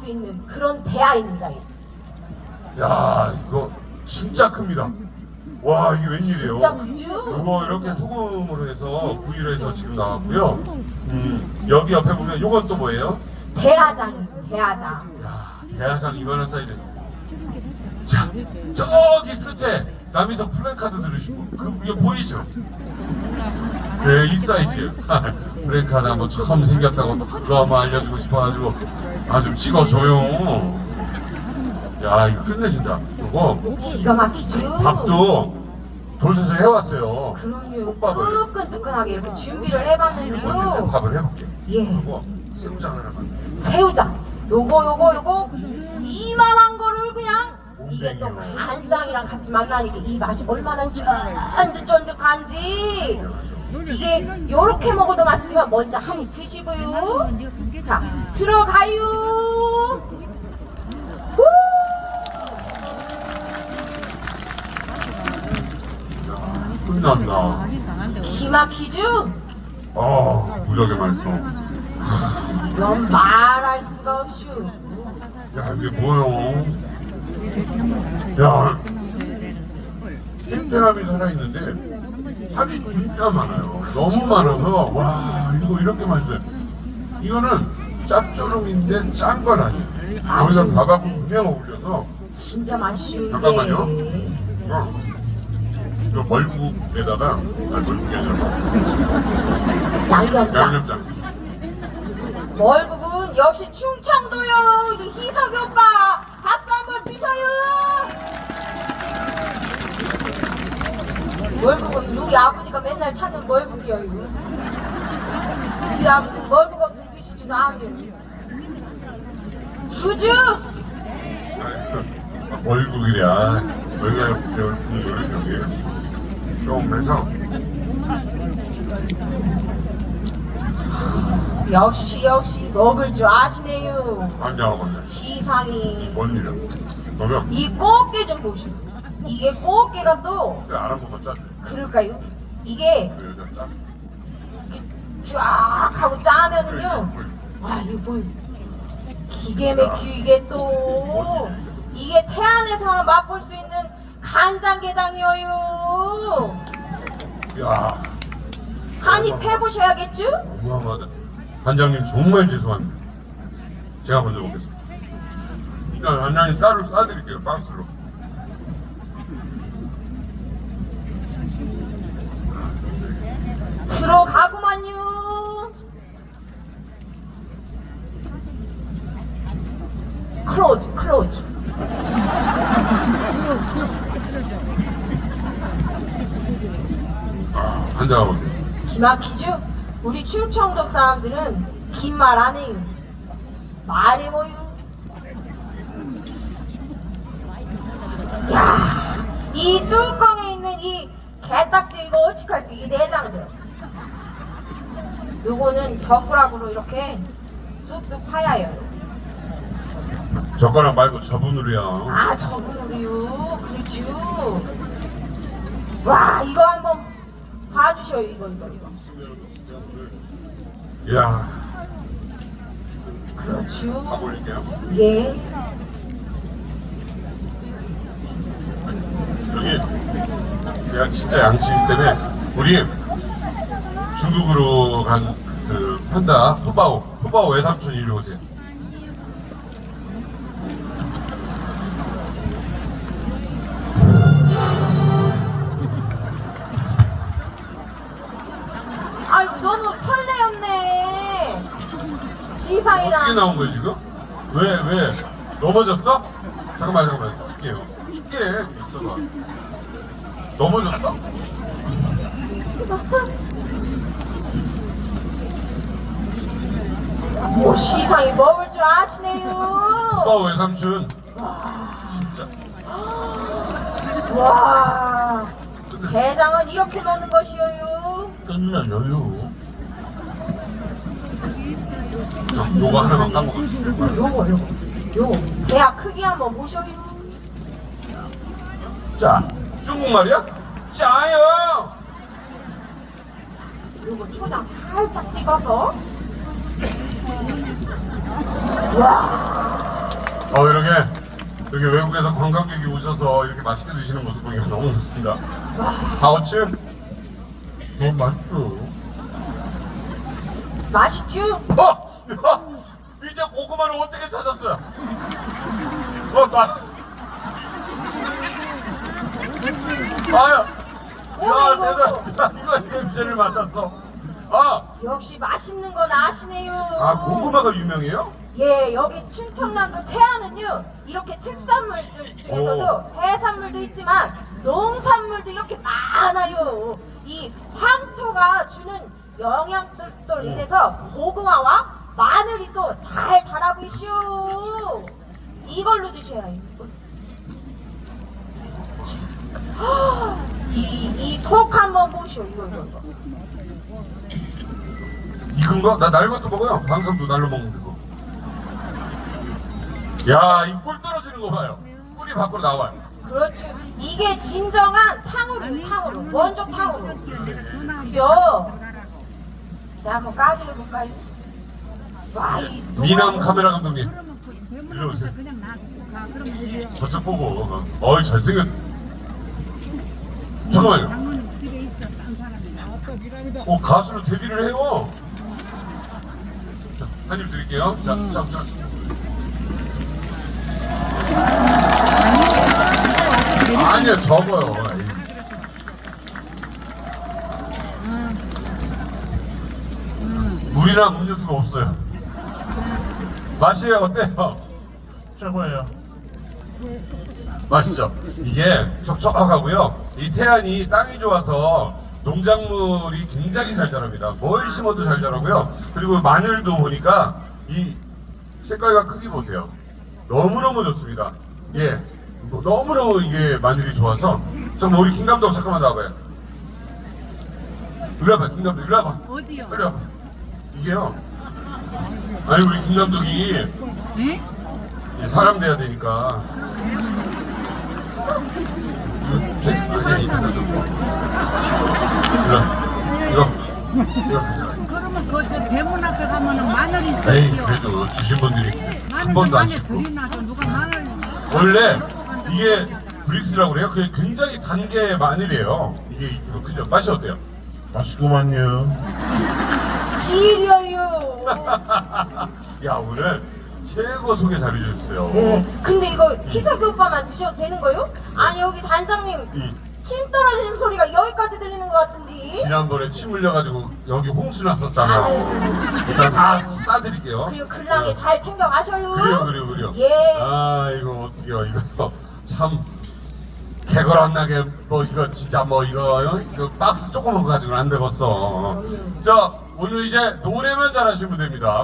수 있는 그런 대야입니다. 야 이거 진짜 큽니다. 와 이게 웬일이에요? 진짜 크죠? 요거 이렇게 소금으로 해서 구이로 해서 지금 나왔고요. 음, 여기 옆에 보면 요건 또 뭐예요? 대야장입니다. 대야장. 야, 대하상 이거는 사이즈. 자, 저기 끝에 남이서 플랜카드 들으시고 그 이게 보이죠? 네, 이 사이즈예요. 플랜카드 한번 처음 생겼다고 한번 알려주고 싶어가지고 아 좀 찍어줘요. 야, 이거 끝내준다. 이거 기가 막히죠? 밥도 도시에서 해왔어요. 그럼요. 솥밥을. 뜨끈뜨끈하게 이렇게 준비를 해봤는데요. 밥을 해볼게. 예. 그리고 새우장 하나만. 새우장. 요거 요거 요거 이만한 거를 그냥 이게 또 간장이랑 같이 만나니까 이 맛이 얼마나 쫀득쫀득한지 이게 요렇게 먹어도 맛있지만 먼저 한 입 드시고요. 자 들어가요. 후! 끝난다. 기막히죠? 아, 무지하게 맛있어. 이건 말할 수가 없슈. 야, 이게 뭐요? 야, 땡땡함이 살아있는데 살이 진짜 많아요. 너무 많아서 와 이거 이렇게 맛있어요. 이거는 짭조름인데 짠 건 아니에요. 여기다 밥하고 그냥 어울려서 진짜 맛있슈. 잠깐만요. 예. 어, 이거 멀국에다가 아니 멀국이 아니라 양념장. 양념장. 월국은 역시 충청도요. 우리 희석이 오빠 박수 한번 주셔요. 월국은 우리 아버지가 맨날 찾는 월국이요. 우리 아버지는 월국 없으면 월국이랴. 배울 여기 좀 해서 역시 역시 먹을 줄 아시네요. 시상이 뭔 일이야? 그러면 이 꽃게 좀 보시고 이게 꽃게가 또 알아보고 짰네. 그럴까요? 이게? 이렇게 쫙 하고 짜면은요 아 이거 뭐 기계 막히게 또 이게 태안에서만 맛볼 수 있는 간장게장이에요 야, 한입 해보셔야겠죠? 어마어마하다. 관장님 정말 죄송합니다. 제가 먼저 먹겠습니다. 일단 관장님 따로 싸드릴게요, 박스로. 들어가구만요 클로즈 클로즈 먹을게요. 기막히죠? 우리 충청도 사람들은 긴말안 해요. 말이 뭐요? 야, 이 뚜껑에 있는 이 개딱지 이거 어떡할까? 이 내장들. 요거는 젓가락으로 이렇게 쑥쑥 파야요. 젓가락 말고 저분으로요. 아, 저분으로요. 그렇죠. 와, 이거 한번 봐주셔요. 이거, 이거, 이거. 이야, 그렇죠. 밥 올릴게요. 예. 여기, 내가 진짜 양심 때문에 우리 중국으로 간 그 판다 푸바오, 푸바오 외삼촌 이리 오세요. 시상이랑 나온 거예요 지금? 왜 왜? 넘어졌어? 잠깐만 잠깐만 줄게요. 줄게 있어봐. 넘어졌어? 뭐 시상이 먹을 줄 아시네요. 푸바오 외삼촌. 진짜. 와 게장은 이렇게 먹는 것이에요. 끝나요. 요거 하나만 까먹었어. 요거 요거 요거 대야 크기 한번 보셔요. 자, 중국말이야? 짜요. 요거 초장 살짝 찍어서 와 어 이렇게 이렇게 외국에서 관광객이 오셔서 이렇게 맛있게 드시는 모습 보니까 너무 좋습니다. 아우침 너무 맛있어. 맛있죠? 어! 야! 이제 고구마를 어떻게 찾았어요? 어, 나. 아유! 야, 내가, 나 이거 냄새를 맡았어. 아! 역시 맛있는 건 아시네요. 아, 고구마가 유명해요? 예, 여기 춘천남도 태안은요 이렇게 특산물들 중에서도 해산물도 있지만 농산물도 이렇게 많아요. 이 황토가 주는 영양들로 인해서 고구마와 마늘이 또 잘 자라고 있슈. 이걸로 드셔야 해요. 이이속 한번 보시오 이거 이거 이거. 익은 거? 나 날것도 먹어요. 방송도 날로 먹는 거. 야, 이 꿀 떨어지는 거 봐요. 꿀이 밖으로 나와요. 그렇죠. 이게 진정한 탕후루, 탕후루, 원조 탕후루. 그죠? 자, 한번 까지를 볼까요? 와, 이 미남 카메라 감독님. 일로 오세요. 우리 저쪽 보고. 어이, 잘생겼. 잠깐만요. 사람이. 어, 가수로 데뷔를 해요. 자, 한입 드릴게요. 자, 자, 자. 아니요, 적어요. 물이랑 음료수가 없어요. 맛이 어때요? 최고예요. 맛있죠? 이게 촉촉하고요. 이 태안이 땅이 좋아서 농작물이 굉장히 잘 자랍니다. 뭘 심어도 잘 자라고요. 그리고 마늘도 보니까 이 색깔과 크기 보세요. 너무너무 좋습니다. 예. 뭐 너무너무 이게 마늘이 좋아서. 잠깐 우리 김 감독 잠깐만 나와봐요. 이리 와봐, 김 감독. 이리 와봐. 어디요? 이리 와봐. 이게요. 아니 우리 김 감독이 예? 이 사람 돼야 되니까. 이거 제- 아니, 이거 이거 이거 이거 그러면 그저 대문 앞에 가면은 마늘이 에이 있어요. 그래도 주신 분들이 한 마늘 번도 안 누가 마늘 원래 이게 브릭스라고 그래요. 그게 굉장히 단게 마늘이에요. 이게 2kg 그죠? 맛이 어때요? 맛있구만요. 지려요. 야 오늘 최고 소개 잘해주셨어요. 예. 근데 이거 희석이 오빠만 드셔도 되는 거요? 아니 여기 단장님 이 침 떨어지는 소리가 여기까지 들리는 것 같은데. 지난번에 침 흘려가지고 여기 홍수 났었잖아요. 일단 다 싸드릴게요. 그리고 글랑이 잘 챙겨 가셔요. 그래요, 그래요, 그래요. 예. 아, 이거 어떻게요, 이거 참 개걸 안 나게 뭐 이거 진짜 뭐 이거 이거 박스 조그만 거 가지고는 안 되겠어. 자, 오늘 이제 노래만 잘하시면 됩니다.